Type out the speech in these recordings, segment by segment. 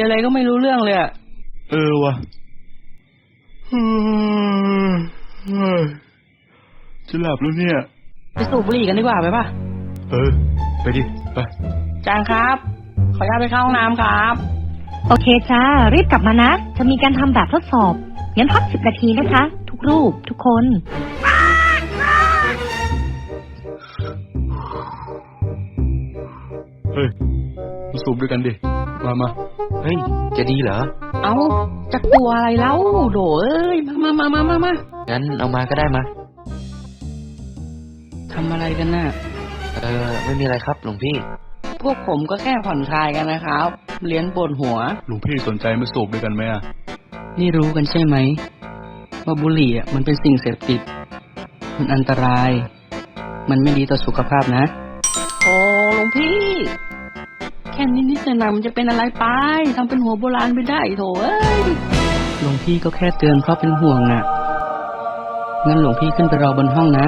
รียนอะไรก็ไม่รู้เรื่องเลยอะเออวะเฮ้ยเฮ้ยจะหลับแล้วเนี่ย ไปสูบบุหรี่กันดีกว่าไปป่ะ เออ ไปดิ ไป จานครับ ขออนุญาตไปเข้าห้องน้ำครับ โอเคจ้า รีบกลับมานะ จะมีการทำแบบทดสอบ งั้นพักสิบนาทีนะคะ ทุกรูปทุกคน เฮ้ยมาสูบด้วยกันดิ มามา เฮ้ย จะดีเหรอ เอาจะกลัวอะไรแล้วโดเอ้ย มามามามามางั้นเอามาก็ได้มาทำอะไรกันน่ะ เออ ไม่มีอะไรครับหลวงพี่ พวกผมก็แค่ผ่อนคลายกันนะครับ เลี้ยนปวดหัว หลวงพี่สนใจมาสูบด้วยกันไหมอะ นี่รู้กันใช่ไหมว่าบุหรี่อะมันเป็นสิ่งเสพติด มันอันตราย มันไม่ดีต่อสุขภาพนะ โอ้หลวงพี่แค่นิดนิดๆหน่อยๆมันจะเป็นอะไรไปทำเป็นหัวโบราณไม่ได้โถเอ้ยหลวงพี่ก็แค่เตือนเพราะเป็นห่วงน่ะงั้นหลวงพี่ขึ้นไปรอบนห้องนะ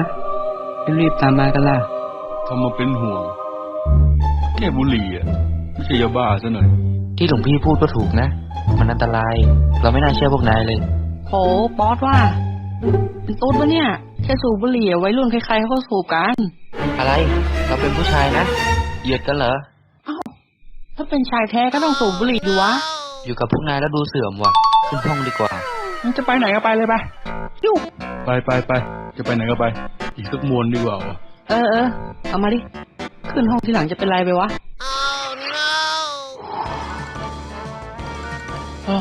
รีบๆตามมากันล่ะทำมาเป็นห่วงแค่บุหรี่อะไม่ใช่ยาบ้าซะหน่อยที่หลวงพี่พูดก็ถูกนะ มันอันตราย เราไม่น่าเชื่อพวกนายเลยโหป๊อตว่าเป็นต้นปะเนี่ยแค่สูบบุหรี่อะวัยรุ่นใครๆเขาก็สูบกัน อะไร เราเป็นผู้ชายนะ เหยียดกันเหรอ ถ้าเป็นชายแท้ก็ต้องสูบบุหรี่ดูวะ อยู่กับพวกนายแล้วดูเสื่อมว่ะ ขึ้นห้องดีกว่ามันจะไปไหนก็ไปเลยไปยิ้วไปไปไปจะไปไหนก็ไป อีกสักมวนดีกว่าวะเออเออเอามาดิ ขึ้นห้องทีหลังจะเป็นไรไปวะโอ้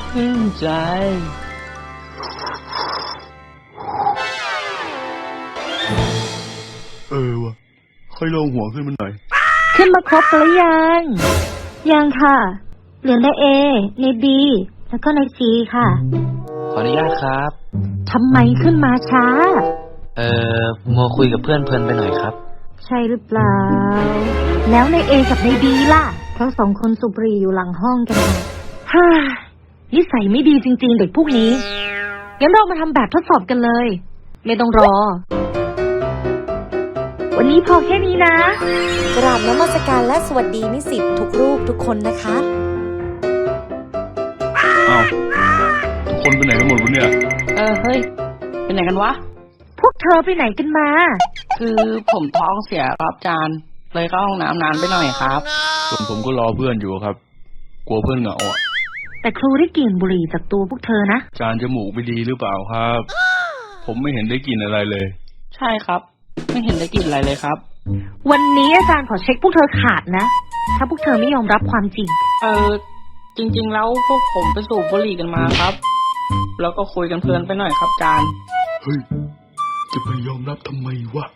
ชื่นใจ เออวะค่อยลงหัวขึ้นมาหน่อย ขึ้นมาครบกันหรือยัง ยังค่ะ เหลือในเอ ในบีแล้วก็ในซีค่ะ ขออนุญาตครับ ทำไมขึ้นมาช้า เออมัวคุยกับเพื่อนเพลินไปหน่อยครับ ใช่หรือเปล่า แล้วในเอกับในบีล่ะทั้งสองคนสูบบุหรี่อยู่หลังห้องกันค่ะฮ่านิสัยไม่ดีจริง ๆ เด็กพวกนี้ งั้นเรามาทำแบบทดสอบกันเลย ไม่ต้องรอ วันนี้พอแค่นี้นะ กราบนมัสการและสวัสดีนิสิตทุกรูปทุกคนนะคะ อ้าวทุกคนไปไหนกันหมดวะเนี่ย เออเฮ้ยเป็นไหนกันวะ พวกเธอไปไหนกันมา คือผมท้องเสียครับจาน เลยเข้าห้องน้ำนานไปหน่อยครับ ส่วนผมก็รอเพื่อนอยู่ครับ กลัวเพื่อนเหงาอะแต่ครูได้กลิ่นบุหรี่จากตัวพวกเธอนะ จานจมูกไม่ดีหรือเปล่าครับ ผมไม่เห็นได้กลินอะไรเลย ใช่ครับ ไม่เห็นได้กลิ่นอะไรเลยครับ วันนี้อาจารย์ขอเช็คพวกเธอขาดนะ ถ้าพวกเธอไม่ยอมรับความจริง เออจริง ๆ แล้วพวกผมไปสูบบุหรี่กันมาครับ แล้วก็คุยกันเพลินไปหน่อยครับจานเฮ้ย จะไปยอมรับทำไมวะ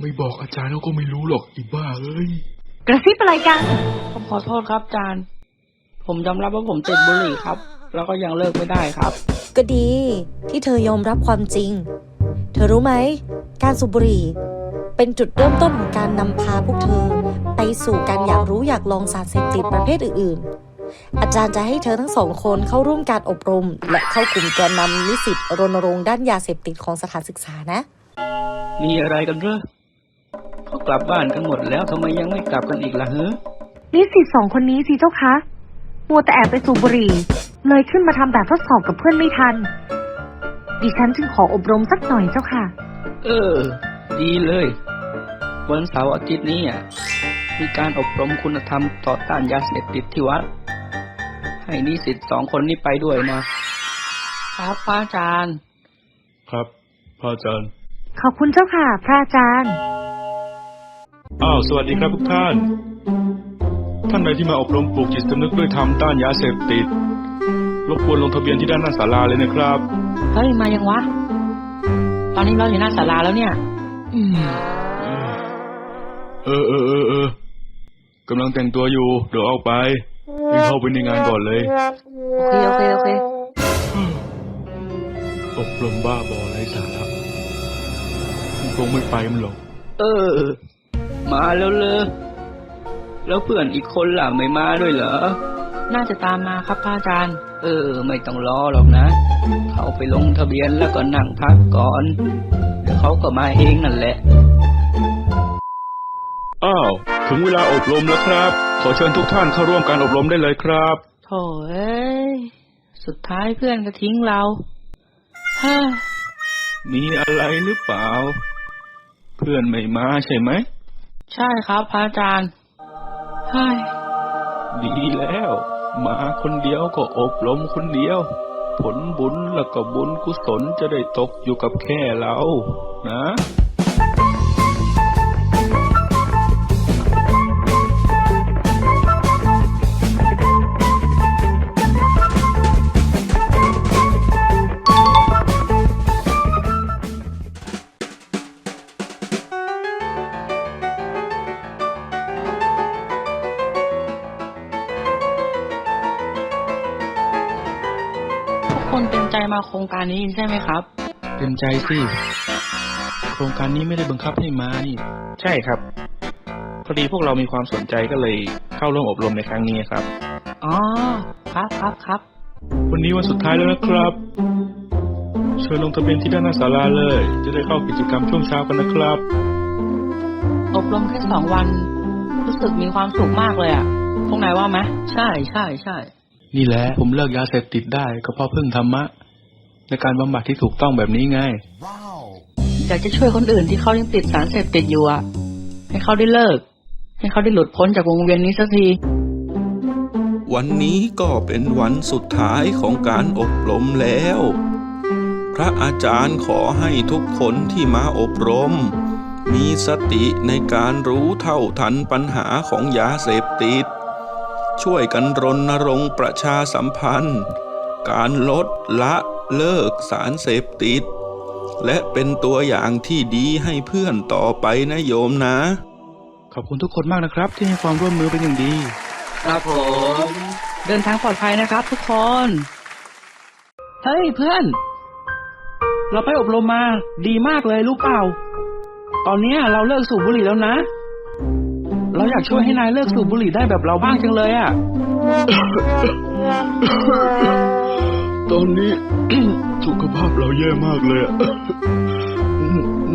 ไม่บอกอาจารย์เขาก็ไม่รู้หรอกอีบ้าเอ้ย กระซิบอะไรกัน ผมขอโทษครับจานผมยอมรับว่าผมติดบุหรี่ครับ แล้วก็ยังเลิกไม่ได้ครับ ก็ดี ที่เธอยอมรับความจริง เธอรู้ไหม การสูบบุหรี่ เป็นจุดเริ่มต้นของการนำพาพวกเธอ ไปสู่การอยากรู้อยากลองสารเสพติดประเภทอื่น ๆ อาจารย์จะให้เธอทั้งสองคนเข้าร่วมการอบรม และเข้ากลุ่มแกนนำนิสิตรณรงค์ด้านยาเสพติดของสถานศึกษานะ มีอะไรกันเหรอเขากลับบ้านกันหมดแล้วทำไมยังไม่กลับกันอีกล่ะเฮ้อนิสิตสองคนนี้สิเจ้าคะมัวแต่แอบไปสูบบุหรี่ เลยขึ้นมาทำแบบทดสอบกับเพื่อนไม่ทัน ดิฉันจึงขออบรมสักหน่อยเจ้าค่ะ เออ ดีเลย วันเสาร์อาทิตย์นี้อะมีการอบรมคุณธรรมต่อต้านยาเสพติดที่วัด ให้นิสิตสองคนนี้ไปด้วยนะ ครับพระอาจารย์ ครับพระอาจารย์ ขอบคุณเจ้าค่ะ พระอาจารย์ อ้าว สวัสดีครับทุกท่าน ท่านใดที่มาอบรมปลูกจิตสำนึกด้วยธรรมต้านยาเสพติด รบกวนลงทะเบียนที่ด้านหน้าศาลาเลยนะครับ เฮ้ย มายังวะ ตอนนี้เราอยู่หน้าศาลาแล้วเนี่ย อืม เออเออเออเออกำลังแต่งตัวอยู่ เดี๋ยวออกไปเองเข้าไปในงานก่อนเลย โอเค โอเค โอเคอบรมบ้าบอไร้สาระมันคงไม่ไปมันหรอก เออ มาแล้วเลยแล้วเพื่อนอีกคนล่ะไม่มาด้วยเหรอ น่าจะตามมาครับพระอาจารย์ เออ ไม่ต้องรอหรอกนะ เขาไปลงทะเบียนแล้วก็นั่งพักก่อน เดี๋ยวเขาก็มาเองนั่นแหละ อ้าว ถึงเวลาอบรมแล้วครับ ขอเชิญทุกท่านเข้าร่วมการอบรมได้เลยครับ โถเอ้ย สุดท้ายเพื่อนก็ทิ้งเราฮ่ามีอะไรหรือเปล่า เพื่อนไม่มาใช่ไหม ใช่ครับพระอาจารย์เฮ้ยดีแล้ว มาคนเดียวก็อบรมคนเดียว ผลบุญแล้วก็บุญกุศลจะได้ตกอยู่กับแค่เรา นะ มใจมาโครงการนี้ใช่ไหมครับ เต็มใจสิ โครงการนี้ไม่ได้บังคับให้มานี่ ใช่ครับ พอดีพวกเรามีความสนใจก็เลยเข้าร่วมอบรมในครั้งนี้ครับ อ๋อ ครับครับครับ วันนี้วันสุดท้ายแล้วนะครับ เชิญลงทะเบียนที่ด้านหน้าศาลาเลย จะได้เข้ากิจกรรมช่วงเช้ากันนะครับ อบรมแค่สองวัน รู้สึกมีความสุขมากเลยอะ พวกนายว่าไหมใช่ใช่ใช่ นี่แหละผมเลิกยาเสพติดได้ก็เพราะพึ่งธรรมะ ในการบำบัดที่ถูกต้องแบบนี้ไงอยากจะช่วยคนอื่นที่เขายังติดสารเสพติดอยู่อะ ให้เขาได้เลิก ให้เขาได้หลุดพ้นจากวงเวียนนี้สักที วันนี้ก็เป็นวันสุดท้ายของการอบรมแล้ว พระอาจารย์ขอให้ทุกคนที่มาอบรม มีสติในการรู้เท่าทันปัญหาของยาเสพติด ช่วยกันรณรงค์ประชาสัมพันธ์ การลดละ เลิกสารเสพติด และเป็นตัวอย่างที่ดีให้เพื่อนต่อไปนะโยมนะ ขอบคุณทุกคนมากนะครับ ที่ให้ความร่วมมือเป็นอย่างดี ครับผม เดินทางปลอดภัยนะครับทุกคน เฮ้ยเพื่อน เราไปอบรมมา ดีมากเลยรู้เปล่า ตอนเนี้ยเราเลิกสูบบุหรี่แล้วนะ เราอยากช่วยให้นายเลิกสูบบุหรี่ได้แบบเราบ้างจังเลยอะ ตอนนี้ สุขภาพเราแย่มากเลยอะ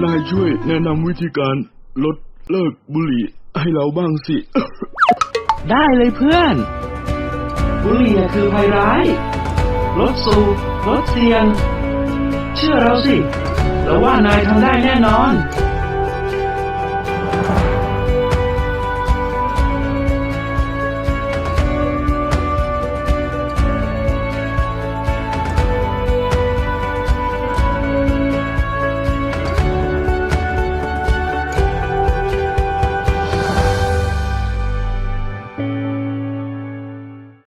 นายช่วยแนะนำวิธีการลดเลิกบุหรี่ให้เราบ้างสิ ได้เลยเพื่อน บุหรี่อะคือภัยร้าย ลดสูบลดเสี่ยง เชื่อเราสิ เราว่านายทำได้แน่นอน